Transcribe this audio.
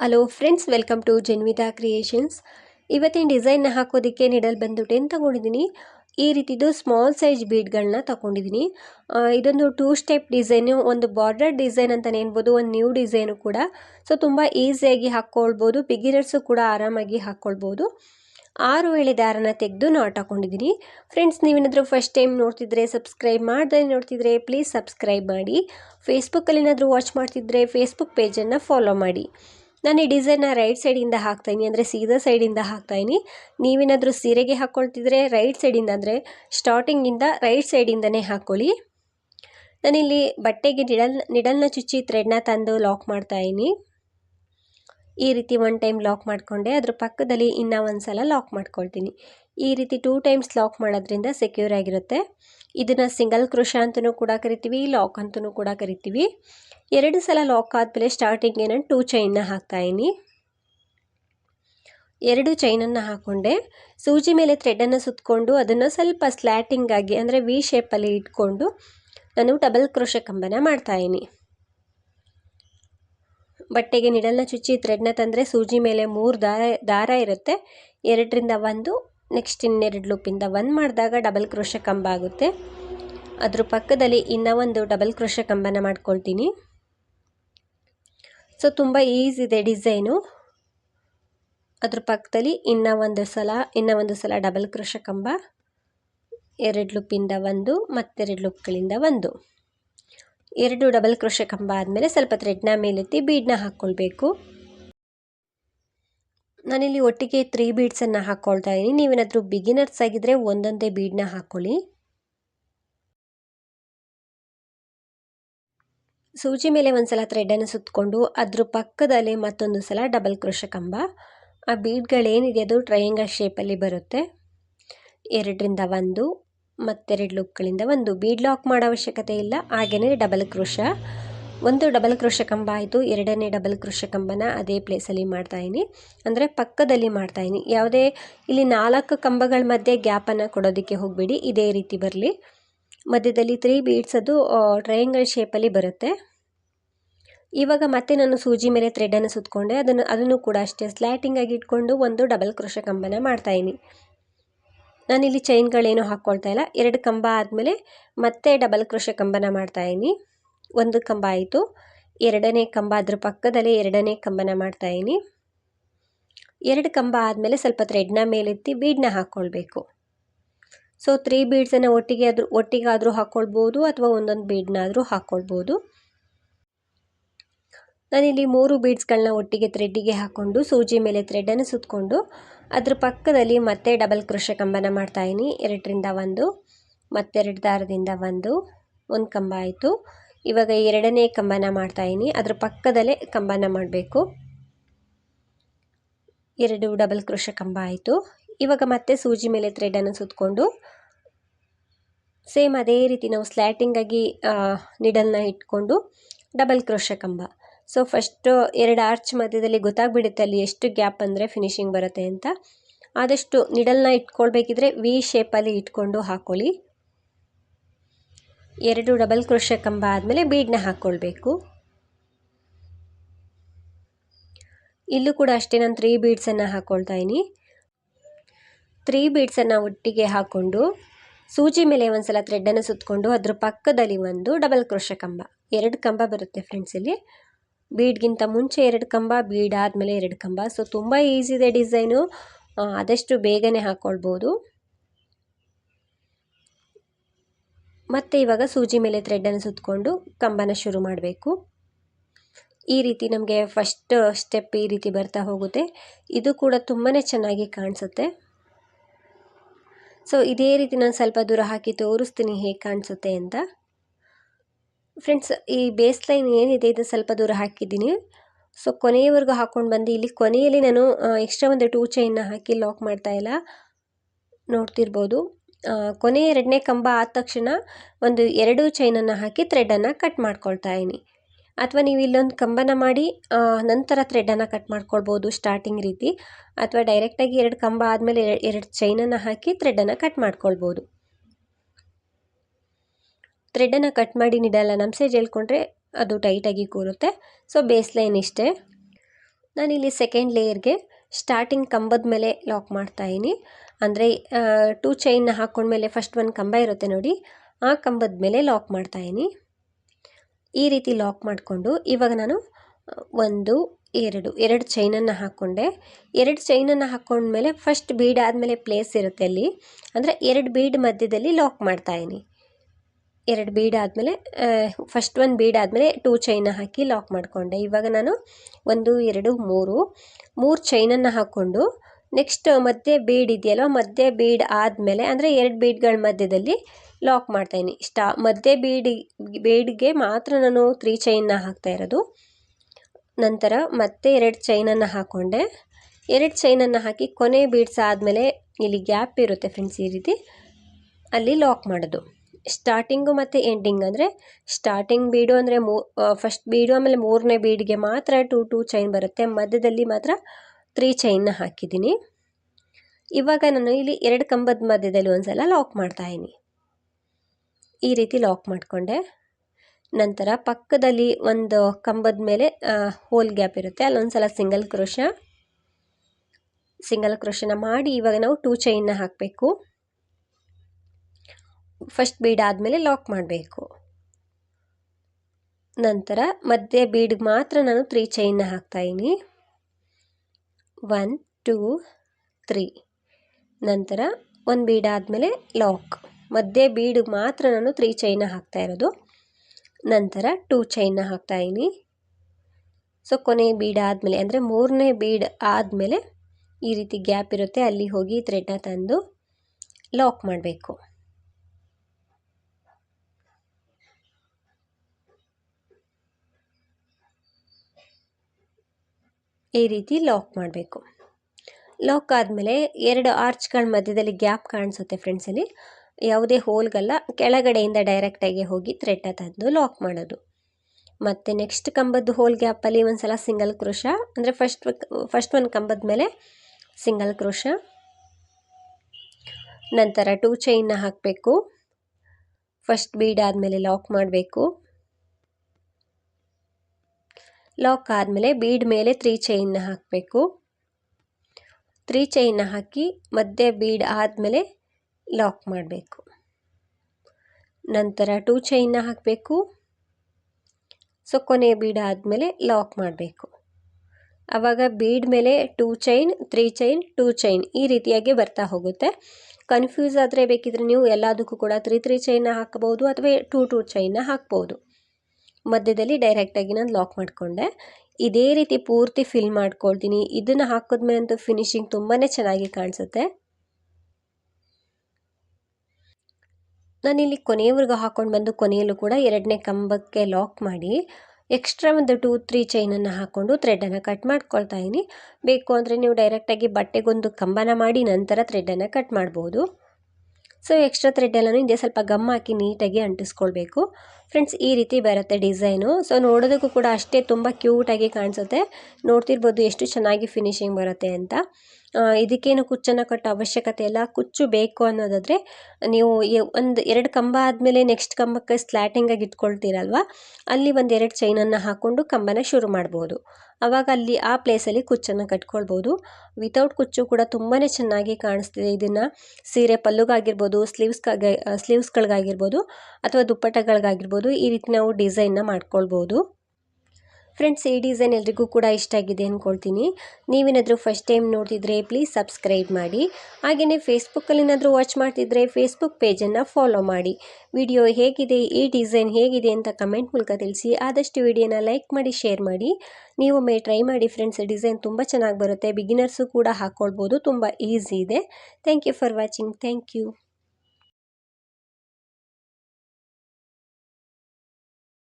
Hello friends welcome to Janvitha creations ಇವತ್ತಿನ ಡಿಸೈನ್ನ ಹಾಕೋದಕ್ಕೆ ನಿಡಲ್ ಬಂದು ಟೆನ್ ತಗೊಂಡಿದ್ದೀನಿ? ಈ ರೀತಿದು ಸ್ಮಾಲ್ ಸೈಜ್ ಬೀಡ್ಗಳನ್ನ ತಗೊಂಡಿದ್ದೀನಿ. ಇದೊಂದು ಟೂ ಸ್ಟೆಪ್ ಡಿಸೈನು ಒಂದು ಬಾರ್ಡರ್ ಡಿಸೈನ್ ಅಂತಲೇ ಹೇಳ್ಬೋದು, ಒಂದು ನ್ಯೂ ಡಿಸೈನು ಕೂಡ. ಸೊ ತುಂಬ ಈಸಿಯಾಗಿ ಹಾಕ್ಕೊಳ್ಬೋದು ಬಿಗಿನರ್ಸು ಕೂಡ ಆರಾಮಾಗಿ ಹಾಕ್ಕೊಳ್ಬೋದು ಆರು ವೇಳೆ ದಾರನ ತೆಗೆದು ನಾಟ್ ಹಾಕೊಂಡಿದ್ದೀನಿ ಫ್ರೆಂಡ್ಸ್ ನೀವೇನಾದರೂ ಫಸ್ಟ್ ಟೈಮ್ ನೋಡ್ತಿದ್ರೆ ಸಬ್ಸ್ಕ್ರೈಬ್ ಮಾಡದೆ ನೋಡ್ತಿದ್ರೆ ಪ್ಲೀಸ್ ಸಬ್ಸ್ಕ್ರೈಬ್ ಮಾಡಿ. ಫೇಸ್ಬುಕ್ಕಲ್ಲಿ ಏನಾದರೂ ವಾಚ್ ಮಾಡ್ತಿದ್ರೆ ಫೇಸ್ಬುಕ್ ಪೇಜನ್ನು ಫಾಲೋ ಮಾಡಿ. ನಾನು ಈ ಡಿಸೈನ್ನ ರೈಟ್ ಸೈಡಿಂದ ಹಾಕ್ತಾಯಿನಿ ಅಂದರೆ ಸೀದಾ ಸೈಡಿಂದ ಹಾಕ್ತಾಯಿನಿ ನೀವೇನಾದರೂ ಸೀರೆಗೆ ಹಾಕ್ಕೊಳ್ತಿದ್ರೆ ರೈಟ್ ಸೈಡಿಂದ ಅಂದರೆ ಸ್ಟಾರ್ಟಿಂಗಿಂದ ರೈಟ್ ಸೈಡಿಂದನೇ ಹಾಕ್ಕೊಳ್ಳಿ. ನಾನಿಲ್ಲಿ ಬಟ್ಟೆಗೆ ನಿಡಲ್, ನಿಡಲ್ನ ಚುಚ್ಚಿ ಥ್ರೆಡ್ನ ತಂದು ಲಾಕ್ ಮಾಡ್ತಾಯಿನಿ ಈ ರೀತಿ ಒನ್ ಟೈಮ್ ಲಾಕ್ ಮಾಡಿಕೊಂಡೆ. ಅದ್ರ ಪಕ್ಕದಲ್ಲಿ ಇನ್ನೂ ಒಂದು ಸಲ ಲಾಕ್ ಮಾಡ್ಕೊಳ್ತೀನಿ. ಈ ರೀತಿ ಟೂ ಟೈಮ್ಸ್ ಲಾಕ್ ಮಾಡೋದ್ರಿಂದ ಸೆಕ್ಯೂರ್ ಆಗಿರುತ್ತೆ. ಇದನ್ನು ಸಿಂಗಲ್ ಕ್ರೋಶ ಅಂತಲೂ ಕೂಡ ಕರಿತೀವಿ ಲಾಕ್ ಅಂತಲೂ ಕೂಡ ಕರಿತೀವಿ. ಎರಡು ಸಲ ಲಾಕ್ ಆದಮೇಲೆ ಸ್ಟಾರ್ಟಿಂಗ್ಗೆ ನಾನು ಟೂ ಚೈನ್ನ ಹಾಕ್ತಾಯಿನಿ ಎರಡು ಚೈನನ್ನು ಹಾಕ್ಕೊಂಡೆ ಸೂಜಿ ಮೇಲೆ ಥ್ರೆಡನ್ನು ಸುತ್ತಕೊಂಡು ಅದನ್ನು ಸ್ವಲ್ಪ ಸ್ಲ್ಯಾಟಿಂಗ್ ಆಗಿ ಅಂದರೆ ವಿ ಶೇಪಲ್ಲಿ ಇಟ್ಕೊಂಡು ನಾನು ಡಬಲ್ ಕ್ರೋಶ ಕಂಬನ ಮಾಡ್ತಾಯಿನಿ ಬಟ್ಟೆಗೆ ನಿಡಲ್ನ ಚುಚ್ಚಿ ಥ್ರೆಡ್ನ ತಂದರೆ ಸೂಜಿ ಮೇಲೆ ಮೂರು ದಾರ ದಾರ ಇರುತ್ತೆ. ಎರಡರಿಂದ ಒಂದು ನೆಕ್ಸ್ಟ್ ಇನ್ನೆರಡು ಲೂಪಿಂದ ಒಂದು ಮಾಡಿದಾಗ ಡಬಲ್ ಕ್ರೋಶ ಕಂಬ ಆಗುತ್ತೆ. ಅದ್ರ ಪಕ್ಕದಲ್ಲಿ ಇನ್ನೂ ಒಂದು ಡಬಲ್ ಕ್ರೋಶ ಕಂಬನ ಮಾಡ್ಕೊಳ್ತೀನಿ. ಸೊ ತುಂಬ ಈಸಿ ಇದೆ ಡಿಸೈನು ಅದ್ರ ಪಕ್ಕದಲ್ಲಿ ಇನ್ನೂ ಒಂದು ಸಲ, ಇನ್ನೂ ಒಂದು ಸಲ ಡಬಲ್ ಕ್ರೋಶ ಕಂಬ. ಎರಡು ಲೂಪಿಂದ ಒಂದು, ಮತ್ತೆರಡು ಲುಪ್ಗಳಿಂದ ಒಂದು. ಎರಡು ಡಬಲ್ ಕ್ರೋಶ ಕಂಬ ಆದಮೇಲೆ ಸ್ವಲ್ಪ ಥ್ರೆಡ್ನ ಮೇಲೆತ್ತಿ ಬೀಡನ್ನ ಹಾಕ್ಕೊಳ್ಬೇಕು. ನಾನಿಲ್ಲಿ ಒಟ್ಟಿಗೆ ತ್ರೀ ಬೀಡ್ಸನ್ನು ಹಾಕ್ಕೊಳ್ತಾ ಇದ್ದೀನಿ ನೀವೇನಾದರೂ ಬಿಗಿನರ್ಸ್ ಆಗಿದ್ದರೆ ಒಂದೊಂದೇ ಬೀಡನ್ನ ಹಾಕ್ಕೊಳ್ಳಿ ಸೂಜಿ ಮೇಲೆ ಒಂದು ಸಲ ಥ್ರೆಡನ್ನು ಸುತ್ತಕೊಂಡು ಅದ್ರ ಪಕ್ಕದಲ್ಲಿ ಮತ್ತೊಂದು ಸಲ ಡಬಲ್ ಕ್ರೋಶ ಕಂಬ. ಆ ಬೀಡ್ಗಳೇನಿದೆ ಅದು ಟ್ರಯಾಂಗಲ್ ಶೇಪಲ್ಲಿ ಬರುತ್ತೆ. ಎರಡರಿಂದ ಒಂದು, ಮತ್ತೆರಡು ಲುಕ್ಗಳಿಂದ ಒಂದು. ಬೀಡ್ ಲಾಕ್ ಮಾಡೋ ಅವಶ್ಯಕತೆ ಇಲ್ಲ. ಹಾಗೆಯೇ ಡಬಲ್ ಕ್ರೋಶ ಒಂದು ಡಬಲ್ ಕ್ರೋಶ ಕಂಬ ಆಯಿತು, ಎರಡನೇ ಡಬಲ್ ಕ್ರೋಶ ಕಂಬನ ಅದೇ ಪ್ಲೇಸಲ್ಲಿ ಮಾಡ್ತಾಯಿನಿ ಅಂದರೆ ಪಕ್ಕದಲ್ಲಿ ಮಾಡ್ತಾಯಿನಿ ಯಾವುದೇ ಇಲ್ಲಿ ನಾಲ್ಕು ಕಂಬಗಳ ಮಧ್ಯೆ ಗ್ಯಾಪನ್ನು ಕೊಡೋದಕ್ಕೆ ಹೋಗಬೇಡಿ, ಇದೇ ರೀತಿ ಬರಲಿ. ಮಧ್ಯದಲ್ಲಿ ತ್ರೀ ಬೀಡ್ಸ್ ಅದು ಟ್ರಯಾಂಗಲ್ ಶೇಪಲ್ಲಿ ಬರುತ್ತೆ. ಇವಾಗ ಮತ್ತೆ ನಾನು ಸೂಜಿ ಮೇಲೆ ಥ್ರೆಡನ್ನು ಸುತ್ತಕೊಂಡೆ ಅದನ್ನು ಅದನ್ನು ಕೂಡ ಅಷ್ಟೇ ಸ್ಲ್ಯಾಟಿಂಗ್ ಆಗಿ ಇಟ್ಕೊಂಡು ಒಂದು ಡಬಲ್ ಕ್ರೋಶ ಕಂಬನ ಮಾಡ್ತಾಯಿನಿ ನಾನಿಲ್ಲಿ ಚೈನ್ಗಳೇನು ಹಾಕ್ಕೊಳ್ತಾ ಇಲ್ಲ. ಎರಡು ಕಂಬ ಆದಮೇಲೆ ಮತ್ತೆ ಡಬಲ್ ಕ್ರೋಶ ಕಂಬನ ಮಾಡ್ತಾಯಿನಿ ಒಂದು ಕಂಬ ಆಯಿತು. ಎರಡನೇ ಕಂಬ ಅದ್ರ ಪಕ್ಕದಲ್ಲೇ ಎರಡನೇ ಕಂಬನ ಮಾಡ್ತಾಯಿನಿ ಎರಡು ಕಂಬ ಆದಮೇಲೆ ಸ್ವಲ್ಪ ಥ್ರೆಡ್ನ ಮೇಲೆತ್ತಿ ಬೀಡ್ನ ಹಾಕ್ಕೊಳ್ಬೇಕು ಸೊ ತ್ರೀ ಬೀಡ್ಸನ್ನು ಒಟ್ಟಿಗೆ ಆದರೂ, ಒಟ್ಟಿಗಾದರೂ ಹಾಕ್ಕೊಳ್ಬೋದು ಅಥವಾ ಒಂದೊಂದು ಬೀಡ್ನಾದರೂ ಹಾಕ್ಕೊಳ್ಬೋದು ನಾನಿಲ್ಲಿ ಮೂರು ಬೀಡ್ಸ್ಗಳನ್ನ ಒಟ್ಟಿಗೆ ಥ್ರೆಡ್ಡಿಗೆ ಹಾಕ್ಕೊಂಡು ಸೂಜಿ ಮೇಲೆ ಥ್ರೆಡನ್ನು ಸುತ್ತಕೊಂಡು ಅದ್ರ ಪಕ್ಕದಲ್ಲಿ ಮತ್ತೆ ಡಬಲ್ ಕೃಷ ಕಂಬನ ಮಾಡ್ತಾಯಿನಿ ಎರಡರಿಂದ ಒಂದು, ಮತ್ತೆರಡು ದಾರದಿಂದ ಒಂದು ಒಂದು ಕಂಬ ಆಯಿತು. ಇವಾಗ ಎರಡನೇ ಕಂಬನ ಮಾಡ್ತಾಯಿದ್ದೀನಿ ಅದ್ರ ಪಕ್ಕದಲ್ಲೇ ಕಂಬನ ಮಾಡಬೇಕು. ಎರಡು ಡಬಲ್ ಕ್ರೋಶ ಕಂಬ ಆಯಿತು. ಇವಾಗ ಮತ್ತೆ ಸೂಜಿ ಮೇಲೆ ಥ್ರೆಡನ್ನು ಸುತ್ತಕೊಂಡು ಸೇಮ್ ಅದೇ ರೀತಿ ನಾವು ಸ್ಲ್ಯಾಟಿಂಗಾಗಿ ನಿಡಲ್ನ ಇಟ್ಕೊಂಡು ಡಬಲ್ ಕ್ರೋಶ ಕಂಬ. ಸೊ ಫಸ್ಟು ಎರಡು ಆರ್ಚ್ ಮಧ್ಯದಲ್ಲಿ ಗೊತ್ತಾಗ್ಬಿಡುತ್ತೆ ಅಲ್ಲಿ ಎಷ್ಟು ಗ್ಯಾಪ್ ಅಂದರೆ ಫಿನಿಶಿಂಗ್ ಬರುತ್ತೆ ಅಂತ. ಆದಷ್ಟು ನಿಡಲ್ನ ಇಟ್ಕೊಳ್ಬೇಕಿದ್ರೆ ವಿ ಶೇಪಲ್ಲಿ ಇಟ್ಕೊಂಡು ಹಾಕ್ಕೊಳ್ಳಿ ಎರಡು ಡಬಲ್ ಕ್ರೋಶ ಕಂಬ ಆದಮೇಲೆ ಬೀಡನ್ನ ಹಾಕ್ಕೊಳ್ಬೇಕು. ಇಲ್ಲೂ ಕೂಡ ಅಷ್ಟೇ ನಾನು ತ್ರೀ ಬೀಡ್ಸನ್ನು ಹಾಕ್ಕೊಳ್ತಾ ಇದ್ದೀನಿ. ತ್ರೀ ಬೀಡ್ಸನ್ನು ಒಟ್ಟಿಗೆ ಹಾಕ್ಕೊಂಡು ಸೂಜಿ ಮೇಲೆ ಒಂದು ಸಲ ಥ್ರೆಡ್ಡನ್ನು ಸುತ್ತಕೊಂಡು ಅದ್ರ ಪಕ್ಕದಲ್ಲಿ ಒಂದು ಡಬಲ್ ಕ್ರೋಶ ಕಂಬ. ಎರಡು ಕಂಬ ಬರುತ್ತೆ ಫ್ರೆಂಡ್ಸ್ ಇಲ್ಲಿ. ಬೀಡ್ಗಿಂತ ಮುಂಚೆ ಎರಡು ಕಂಬ, ಬೀಡ್ ಆದಮೇಲೆ ಎರಡು ಕಂಬ. ಸೊ ತುಂಬ ಈಸಿ ಇದೆ ಡಿಸೈನು ಆದಷ್ಟು ಬೇಗನೆ ಹಾಕ್ಕೊಳ್ಬೋದು ಮತ್ತು ಇವಾಗ ಸೂಜಿ ಮೇಲೆ ಥ್ರೆಡನ್ನು ಸುತ್ತಕೊಂಡು ಕಂಬನ ಶುರು ಮಾಡಬೇಕು. ಈ ರೀತಿ ನಮಗೆ ಫಸ್ಟ್ ಸ್ಟೆಪ್ ಈ ರೀತಿ ಬರ್ತಾ ಹೋಗುತ್ತೆ. ಇದು ಕೂಡ ತುಂಬಾ ಚೆನ್ನಾಗಿ ಕಾಣಿಸುತ್ತೆ. ಸೊ ಇದೇ ರೀತಿ ನಾನು ಸ್ವಲ್ಪ ದೂರ ಹಾಕಿ ತೋರಿಸ್ತೀನಿ ಹೇಗೆ ಕಾಣಿಸುತ್ತೆ ಅಂತ. ಫ್ರೆಂಡ್ಸ್ ಈ ಬೇಸ್ ಲೈನ್ ಏನಿದೆ ಇದು ಸ್ವಲ್ಪ ದೂರ ಹಾಕಿದ್ದೀನಿ. ಸೊ ಕೊನೆಯವರೆಗೂ ಹಾಕ್ಕೊಂಡು ಬಂದು ಇಲ್ಲಿ ಕೊನೆಯಲ್ಲಿ ನಾನು ಎಕ್ಸ್ಟ್ರಾ ಒಂದು ಟೂ ಚೈನ್ನ ಹಾಕಿ ಲಾಕ್ ಮಾಡ್ತಾ ಇಲ್ಲ. ನೋಡ್ತಿರ್ಬೋದು. ಕೊನೆ ಎರಡನೇ ಕಂಬ ಆದ ತಕ್ಷಣ ಒಂದು ಎರಡು ಚೈನನ್ನು ಹಾಕಿ ಥ್ರೆಡನ್ನು ಕಟ್ ಮಾಡ್ಕೊಳ್ತಾ ಇದ್ದೀನಿ ಅಥವಾ ನೀವು ಇಲ್ಲೊಂದು ಕಂಬನ ಮಾಡಿ ನಂತರ ಥ್ರೆಡನ್ನು ಕಟ್ ಮಾಡ್ಕೊಳ್ಬೋದು ಸ್ಟಾರ್ಟಿಂಗ್ ರೀತಿ. ಅಥವಾ ಡೈರೆಕ್ಟಾಗಿ ಎರಡು ಕಂಬ ಆದಮೇಲೆ ಎರಡು ಚೈನನ್ನು ಹಾಕಿ ಥ್ರೆಡನ್ನು ಕಟ್ ಮಾಡ್ಕೊಳ್ಬೋದು. ಥ್ರೆಡನ್ನು ಕಟ್ ಮಾಡಿ ನೀಡಲ್ಲ ನಮ್ಮ ಸೈಜ್ ಹೇಳ್ಕೊಂಡ್ರೆ ಅದು ಟೈಟಾಗಿ ಕೂರುತ್ತೆ. ಸೊ ಬೇಸ್ ಲೈನ್ ಇಷ್ಟೇ. ನಾನಿಲ್ಲಿ ಸೆಕೆಂಡ್ ಲೇಯರ್ಗೆ ಸ್ಟಾರ್ಟಿಂಗ್ ಕಂಬದ ಮೇಲೆ ಲಾಕ್ ಮಾಡ್ತಾಯಿನಿ ಅಂದರೆ ಟೂ ಚೈನ್ನ ಹಾಕ್ಕೊಂಡ್ಮೇಲೆ ಫಸ್ಟ್ ಒಂದು ಕಂಬ ಇರುತ್ತೆ ನೋಡಿ, ಆ ಕಂಬದ ಮೇಲೆ ಲಾಕ್ ಮಾಡ್ತಾ ಇದೀನಿ ಈ ರೀತಿ ಲಾಕ್ ಮಾಡಿಕೊಂಡು, ಇವಾಗ ನಾನು ಒಂದು, ಎರಡು ಎರಡು ಚೈನನ್ನು ಹಾಕ್ಕೊಂಡೆ ಎರಡು ಚೈನನ್ನು ಹಾಕ್ಕೊಂಡ್ಮೇಲೆ ಫಸ್ಟ್ ಬೀಡ್ ಆದಮೇಲೆ ಪ್ಲೇಸ್ ಇರುತ್ತೆ ಅಲ್ಲಿ. ಅಂದರೆ, ಎರಡು ಬೀಡ್ ಮಧ್ಯದಲ್ಲಿ ಲಾಕ್ ಮಾಡ್ತಾಯಿನಿ ಎರಡು ಬೀಡ್ ಆದಮೇಲೆ ಫಸ್ಟ್ ಒಂದು ಬೀಡ್ ಆದಮೇಲೆ ಟೂ ಚೈನ ಹಾಕಿ ಲಾಕ್ ಮಾಡಿಕೊಂಡೆ. ಇವಾಗ ನಾನು ಒಂದು, ಎರಡು, ಮೂರು ಮೂರು ಚೈನನ್ನು ಹಾಕ್ಕೊಂಡು ನೆಕ್ಸ್ಟ್ ಮಧ್ಯೆ ಬೀಡ್ ಇದೆಯಲ್ಲ ಮಧ್ಯೆ ಬೀಡ್ ಆದಮೇಲೆ, ಅಂದರೆ ಎರಡು ಬೀಡ್ಗಳ ಮಧ್ಯದಲ್ಲಿ ಲಾಕ್ ಮಾಡ್ತಾಯಿನಿ ಸ್ಟಾ ಮಧ್ಯೆ ಬೀಡಿ ಬೀಡ್ಗೆ ಮಾತ್ರ ನಾನು ತ್ರೀ ಚೈನ್ನ ಹಾಕ್ತಾ ಇರೋದು. ನಂತರ ಮತ್ತೆ ಎರಡು ಚೈನನ್ನು ಹಾಕ್ಕೊಂಡೆ. ಎರಡು ಚೈನನ್ನು ಹಾಕಿ ಕೊನೆ ಬೀಡ್ಸ್ ಆದಮೇಲೆ ಇಲ್ಲಿ ಗ್ಯಾಪ್ ಇರುತ್ತೆ ಫ್ರೆಂಡ್ಸ್ ಈ ರೀತಿ, ಅಲ್ಲಿ ಲಾಕ್ ಮಾಡೋದು. ಸ್ಟಾರ್ಟಿಂಗು ಮತ್ತು ಎಂಡಿಂಗ್ ಅಂದರೆ ಸ್ಟಾರ್ಟಿಂಗ್ ಬೀಡು ಅಂದರೆ ಮೂ ಫಸ್ಟ್ ಬೀಡು ಆಮೇಲೆ ಮೂರನೇ ಬೀಡಿಗೆ ಮಾತ್ರ ಟೂ ಟೂ ಚೈನ್ ಬರುತ್ತೆ. ಮಧ್ಯದಲ್ಲಿ ಮಾತ್ರ ತ್ರೀ ಚೈನ್ನ ಹಾಕಿದ್ದೀನಿ. ಇವಾಗ ನಾನು ಇಲ್ಲಿ ಎರಡು ಕಂಬದ ಮಧ್ಯದಲ್ಲಿ ಒಂದು ಸಲ ಲಾಕ್ ಮಾಡ್ತಾಯಿನಿ ಈ ರೀತಿ ಲಾಕ್ ಮಾಡಿಕೊಂಡೆ. ನಂತರ ಪಕ್ಕದಲ್ಲಿ ಒಂದು ಕಂಬದ ಮೇಲೆ ಹೋಲ್ ಗ್ಯಾಪ್ ಇರುತ್ತೆ. ಅಲ್ಲೊಂದು ಸಲ ಸಿಂಗಲ್ ಕ್ರೋಶ ಸಿಂಗಲ್ ಕ್ರೋಶನ ಮಾಡಿ ಇವಾಗ ನಾವು ಟೂ ಚೈನ್ನ ಹಾಕಬೇಕು. ಫಸ್ಟ್ ಬೀಡ್ ಆದಮೇಲೆ ಲಾಕ್ ಮಾಡಬೇಕು. ನಂತರ ಮಧ್ಯೆ ಬೀಡ್ಗೆ ಮಾತ್ರ ನಾನು ತ್ರೀ ಚೈನ್ನ ಹಾಕ್ತಾಯಿನಿ ಒನ್, ಟೂ, ತ್ರೀ. ನಂತರ ಒಂದು ಬೀಡ್ ಆದಮೇಲೆ ಲಾಕ್. ಮಧ್ಯೆ ಬೀಡ್ಗೆ ಮಾತ್ರ ನಾನು ತ್ರೀ ಚೈನ ಹಾಕ್ತಾ ಇರೋದು. ನಂತರ ಟೂ ಚೈನ್ನ ಹಾಕ್ತಾಯಿನಿ ಸೊ, ಕೊನೆ ಬೀಡ್ ಆದಮೇಲೆ, ಅಂದರೆ ಮೂರನೇ ಬೀಡ್ ಆದಮೇಲೆ ಈ ರೀತಿ ಗ್ಯಾಪ್ ಇರುತ್ತೆ, ಅಲ್ಲಿ ಹೋಗಿ ಥ್ರೆಡ್ನ ತಂದು ಲಾಕ್ ಮಾಡಬೇಕು. ಈ ರೀತಿ ಲಾಕ್ ಮಾಡಬೇಕು. ಲಾಕ್ ಆದಮೇಲೆ ಎರಡು ಆರ್ಚ್ಗಳ ಮಧ್ಯದಲ್ಲಿ ಗ್ಯಾಪ್ ಕಾಣಿಸುತ್ತೆ ಫ್ರೆಂಡ್ಸಲ್ಲಿ ಯಾವುದೇ ಹೋಲ್ಗಲ್ಲ ಕೆಳಗಡೆಯಿಂದ ಡೈರೆಕ್ಟಾಗಿ ಹೋಗಿ ಥ್ರೆಡ್ನ ತಂದು ಲಾಕ್ ಮಾಡೋದು. ಮತ್ತು ನೆಕ್ಸ್ಟ್ ಕಂಬದ್ದು ಹೋಲ್ ಗ್ಯಾಪಲ್ಲಿ ಒಂದು ಸಲ ಸಿಂಗಲ್ ಕ್ರೋಶ, ಅಂದರೆ ಫಸ್ಟ್ ಫಸ್ಟ್ ಒಂದು ಕಂಬದ ಮೇಲೆ ಸಿಂಗಲ್ ಕ್ರೋಶ. ನಂತರ ಟೂ ಚೈನ್ನ ಹಾಕಬೇಕು. ಫಸ್ಟ್ ಬೀಡ್ ಆದಮೇಲೆ ಲಾಕ್ ಮಾಡಬೇಕು. ಲಾಕ್ ಆದಮೇಲೆ ಬೀಡ್ ಮೇಲೆ ತ್ರೀ ಚೈನ್ನ ಹಾಕಬೇಕು. ತ್ರೀ ಚೈನ್ನ ಹಾಕಿ ಮಧ್ಯೆ ಬೀಡ್ ಆದಮೇಲೆ ಲಾಕ್ ಮಾಡಬೇಕು. ನಂತರ ಟೂ ಚೈನ್ನ ಹಾಕಬೇಕು. ಸೊ ಕೊನೆ ಬೀಡ್ ಆದಮೇಲೆ ಲಾಕ್ ಮಾಡಬೇಕು. ಆವಾಗ ಬೀಡ್ ಮೇಲೆ two chain three chain two chain ಈ ರೀತಿಯಾಗಿ ಬರ್ತಾ ಹೋಗುತ್ತೆ. ಕನ್ಫ್ಯೂಸ್ ಆದರೆ ಬೇಕಿದ್ರೆ ನೀವು ಎಲ್ಲದಕ್ಕೂ ಕೂಡ ತ್ರೀ ತ್ರೀ ಚೈನ್ನ ಹಾಕಬಹುದು ಅಥವಾ ಟೂ ಟೂ ಚೈನ್ನ ಹಾಕ್ಬೋದು. ಮಧ್ಯದಲ್ಲಿ ಡೈರೆಕ್ಟಾಗಿ ನಾನು ಲಾಕ್ ಮಾಡಿಕೊಂಡೆ. ಇದೇ ರೀತಿ ಪೂರ್ತಿ ಫಿಲ್ ಮಾಡ್ಕೊಳ್ತೀನಿ. ಇದನ್ನು ಹಾಕಿದ್ಮೇಲೆ ಅಂತೂ ಫಿನಿಶಿಂಗ್ ತುಂಬಾ ಚೆನ್ನಾಗಿ ಕಾಣಿಸುತ್ತೆ. ನಾನಿಲ್ಲಿ ಕೊನೆಯವರೆಗೂ ಹಾಕ್ಕೊಂಡು ಬಂದು ಕೊನೆಯಲ್ಲೂ ಕೂಡ ಎರಡನೇ ಕಂಬಕ್ಕೆ ಲಾಕ್ ಮಾಡಿ ಎಕ್ಸ್ಟ್ರಾ ಒಂದು ಟೂ ತ್ರೀ ಚೈನನ್ನು ಹಾಕ್ಕೊಂಡು ಥ್ರೆಡನ್ನು ಕಟ್ ಮಾಡ್ಕೊಳ್ತಾ ಇದ್ದೀನಿ. ಬೇಕು ಅಂದರೆ ನೀವು ಡೈರೆಕ್ಟಾಗಿ ಬಟ್ಟೆಗೊಂದು ಕಂಬನ ಮಾಡಿ ನಂತರ ಥ್ರೆಡನ್ನು ಕಟ್ ಮಾಡ್ಬೋದು. ಸೊ ಎಕ್ಸ್ಟ್ರಾ ಥ್ರೆಡ್ ಎಲ್ಲನೂ ಹಿಂದೆ ಸ್ವಲ್ಪ ಗಮ್ ಹಾಕಿ ನೀಟಾಗಿ ಅಂಟಿಸ್ಕೊಳ್ಬೇಕು. ಫ್ರೆಂಡ್ಸ್ ಈ ರೀತಿ ಬರುತ್ತೆ ಡಿಸೈನು. ಸೊ ನೋಡೋದಕ್ಕೂ ಕೂಡ ಅಷ್ಟೇ ತುಂಬ ಕ್ಯೂಟಾಗಿ ಕಾಣಿಸುತ್ತೆ. ನೋಡ್ತಿರ್ಬೋದು ಎಷ್ಟು ಚೆನ್ನಾಗಿ ಫಿನಿಶಿಂಗ್ ಬರುತ್ತೆ ಅಂತ. ಇದಕ್ಕೇನು ಕುಚ್ಚನ್ನು ಕಟ್ಟೋ ಅವಶ್ಯಕತೆ ಇಲ್ಲ. ಕುಚ್ಚು ಬೇಕು ಅನ್ನೋದಾದರೆ ನೀವು ಒಂದು ಎರಡು ಕಂಬ ಆದಮೇಲೆ ನೆಕ್ಸ್ಟ್ ಕಂಬಕ್ಕೆ ಸ್ಲ್ಯಾಟಿಂಗಾಗಿ ಇಟ್ಕೊಳ್ತೀರಲ್ವ? ಅಲ್ಲಿ ಒಂದು ಎರಡು ಚೈನನ್ನು ಹಾಕ್ಕೊಂಡು ಕಂಬನ ಶುರು ಮಾಡ್ಬೋದು. ಆವಾಗ ಅಲ್ಲಿ ಆ ಪ್ಲೇಸಲ್ಲಿ ಕುಚ್ಚನ್ನು ಕಟ್ಕೊಳ್ಬೋದು. ವಿತೌಟ್ ಕುಚ್ಚು ಕೂಡ ತುಂಬಾ ಚೆನ್ನಾಗಿ ಕಾಣಿಸ್ತಿದೆ ಇದನ್ನು. ಸೀರೆ ಪಲ್ಲುಗಾಗಿರ್ಬೋದು ಸ್ಲೀವ್ಸ್ಗಾಗಿ ಸ್ಲೀವ್ಸ್ಗಳಿಗಾಗಿರ್ಬೋದು ಅಥವಾ ದುಪ್ಪಟ್ಟಗಳಿಗಾಗಿರ್ಬೋದು. ಈ ರೀತಿ ನಾವು ಡಿಸೈನ್ನ ಮಾಡ್ಕೊಳ್ಬೋದು. ಫ್ರೆಂಡ್ಸ್, ಈ ಡಿಸೈನ್ ಎಲ್ರಿಗೂ ಕೂಡ ಇಷ್ಟ ಆಗಿದೆ ಅಂದ್ಕೊಳ್ತೀನಿ ನೀವೇನಾದರೂ ಫಸ್ಟ್ ಟೈಮ್ ನೋಡ್ತಿದ್ರೆ ಪ್ಲೀಸ್ ಸಬ್ಸ್ಕ್ರೈಬ್ ಮಾಡಿ. ಹಾಗೆಯೇ ಫೇಸ್ಬುಕ್ಕಲ್ಲಿ ಏನಾದರೂ ವಾಚ್ ಮಾಡ್ತಿದ್ರೆ ಫೇಸ್ಬುಕ್ ಪೇಜನ್ನು ಫಾಲೋ ಮಾಡಿ. ವಿಡಿಯೋ ಹೇಗಿದೆ, ಈ ಡಿಸೈನ್ ಹೇಗಿದೆ ಅಂತ ಕಮೆಂಟ್ ಮೂಲಕ ತಿಳಿಸಿ. ಆದಷ್ಟು ವಿಡಿಯೋನ ಲೈಕ್ ಮಾಡಿ ಶೇರ್ ಮಾಡಿ. ನೀವೊಮ್ಮೆ ಟ್ರೈ ಮಾಡಿ ಫ್ರೆಂಡ್ಸ್ ಡಿಸೈನ್ ತುಂಬ ಚೆನ್ನಾಗಿ ಬರುತ್ತೆ. ಬಿಗಿನರ್ಸು ಕೂಡ ಹಾಕ್ಕೊಳ್ಬೋದು ತುಂಬ ಈಸಿ ಇದೆ. Thank you for watching thank you